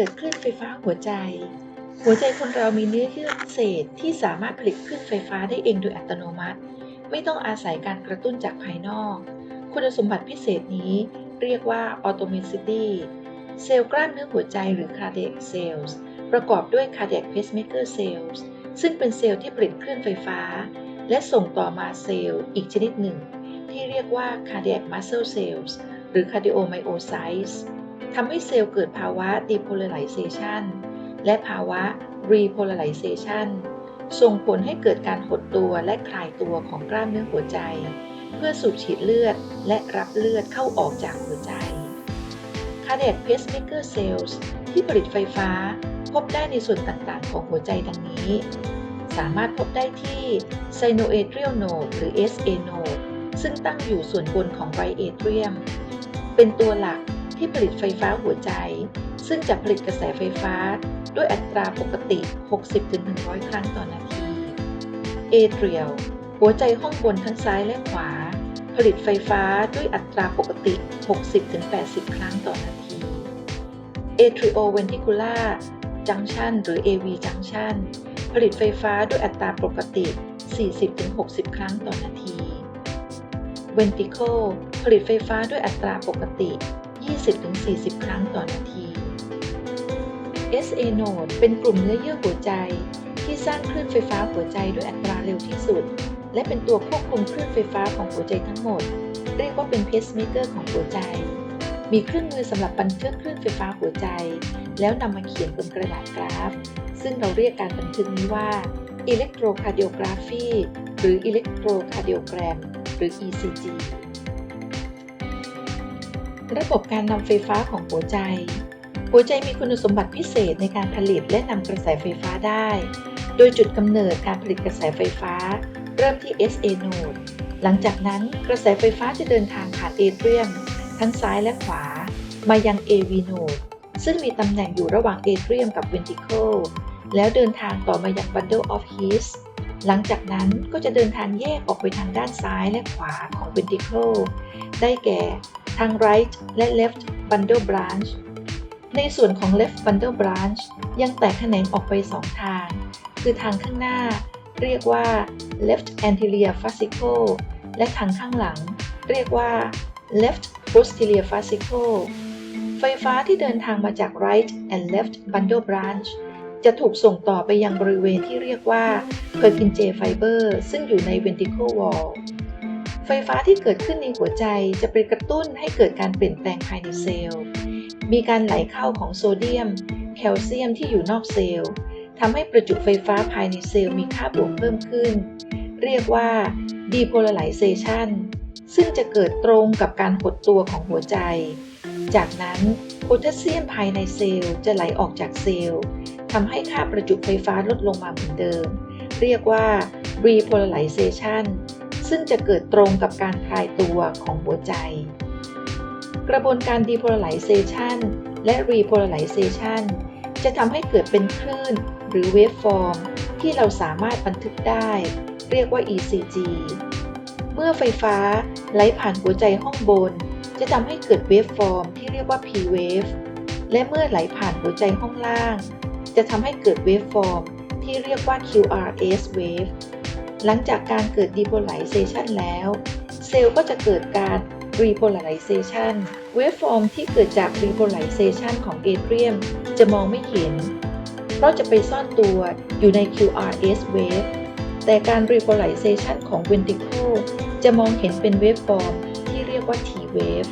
เกิดคลื่นไฟฟ้าหัวใจ หัวใจคนเรามีเนื้อเยื่อพิเศษที่สามารถผลิตคลื่นไฟฟ้าได้เองโดยอัตโนมัติ ไม่ต้องอาศัยการกระตุ้นจากภายนอก คุณสมบัติพิเศษนี้เรียกว่า automaticity เซลล์กล้ามเนื้อหัวใจหรือ cardiac cells ประกอบด้วย cardiac pacemaker cells ซึ่งเป็นเซลล์ที่ผลิตคลื่นไฟฟ้า และส่งต่อมาเซลล์อีกชนิดหนึ่ง ที่เรียกว่า cardiac muscle cells หรือ cardiomyocytes ทำให้เซลล์เกิดภาวะ depolarization และภาวะ repolarization ส่งผลให้เกิดการหดตัวและคลายตัวของกล้ามเนื้อหัวใจ เพื่อสูบฉีดเลือดและรับเลือดเข้าออกจากหัวใจ cardiac pacemaker cells ที่ผลิตไฟฟ้า พบได้ในส่วนต่างๆ ของหัวใจดังนี้ สามารถพบได้ที่ sinoatrial node หรือ SA node ซึ่งตั้งอยู่ส่วนบนของ right atrium เป็นตัวหลัก ที่ผลิตไฟฟ้าหัวใจ ซึ่งจะผลิตกระแสไฟฟ้าด้วยอัตราปกติ 60-100 ครั้งต่อนาที atrial หัวใจห้องบนทั้งซ้ายและขวา ผลิตไฟฟ้าด้วยอัตราปกติ 60-80 ครั้งต่อนาที atrioventricular junction หรือ AV junction ผลิตไฟฟ้าด้วยอัตราปกติ 40-60 ครั้งต่อนาที ventricle ผลิตไฟฟ้าด้วยอัตราปกติ 20-40 ครั้งต่อนาที SA node เป็นกลุ่มเนื้อเยื่อหัวใจ ที่สร้างคลื่นไฟฟ้าหัวใจด้วยอัตราเร็วที่สุด และเป็นตัวควบคุมคลื่นไฟฟ้าของหัวใจทั้งหมด เรียกว่าเป็นเพสเมเกอร์ของหัวใจ มีเครื่องมือสำหรับบันทึกคลื่นไฟฟ้าหัวใจ แล้วนำมาเขียนบนกระดาษกราฟ ซึ่งเราเรียกการบันทึกนี้ว่า electrocardiography หรือ electrocardiogram หรือ ECG ระบบการนำไฟฟ้าของหัวใจ หัวใจมีคุณสมบัติพิเศษในการผลิตและนำกระแสไฟฟ้าได้ โดยจุดกำเนิดการผลิตกระแสไฟฟ้า เริ่มที่ SA node หลังจากนั้นกระแสไฟฟ้าจะเดินทางผ่านเอเทรียม ทั้งซ้ายและขวา มายัง AV node ซึ่งมีตำแหน่งอยู่ระหว่างเอเทรียมกับ ventricle แล้วเดินทางต่อมายัง bundle of His หลังจากนั้นก็จะเดินทางแยกออกไปทางด้านซ้ายและขวาของ ventricle ได้แก่ทาง right และ left bundle branch ในส่วนของ left bundle branch ยังแตกแขนงออกไปสองทาง คือทางข้างหน้าเรียกว่า left anterior fascicle และทางข้างหลัง เรียกว่า left posterior fascicle ไฟฟ้าที่เดินทางมาจาก right and left bundle branch จะถูกส่งต่อไปยังบริเวณที่เรียกว่า Purkinje fiber ซึ่งอยู่ใน ventricle wall ไฟฟ้าที่เกิดขึ้นในหัวใจจะไปกระตุ้นให้เกิดการเปลี่ยนแปลงภายในเซลล์ มีการไหลเข้าของโซเดียม แคลเซียมที่อยู่นอกเซลล์ทำให้ประจุไฟฟ้าภายในเซลล์มีค่าบวกเพิ่มขึ้น เรียกว่า depolarization ซึ่งจะเกิดตรงกับการหดตัวของหัวใจ จากนั้นโพแทสเซียมภายในเซลล์จะไหลออกจากเซลล์ ทำให้ค่าประจุไฟฟ้าลดลงมาเหมือนเดิม เรียกว่า repolarization ซึ่งจะเกิดตรงกับการคลายตัวของหัวใจ กระบวนการ depolarization และ repolarization จะทำให้เกิดเป็นคลื่นหรือ waveform ที่เราสามารถบันทึกได้ เรียกว่า ECG เมื่อไฟฟ้าไหลผ่านหัวใจห้องบน จะทำให้เกิด waveform ที่เรียกว่า P wave และเมื่อไหลผ่านหัวใจห้องล่าง จะทำให้เกิด waveform ที่เรียกว่า QRS wave หลังจากการเกิด depolarization แล้ว เซลล์ก็จะเกิดการ repolarization waveform ที่เกิดจาก repolarization ของเอเทรียมจะมองไม่เห็น เพราะจะไปซ่อนตัวอยู่ใน QRS wave แต่การ repolarization ของ ventricle จะมองเห็นเป็น waveform ที่เรียกว่า T wave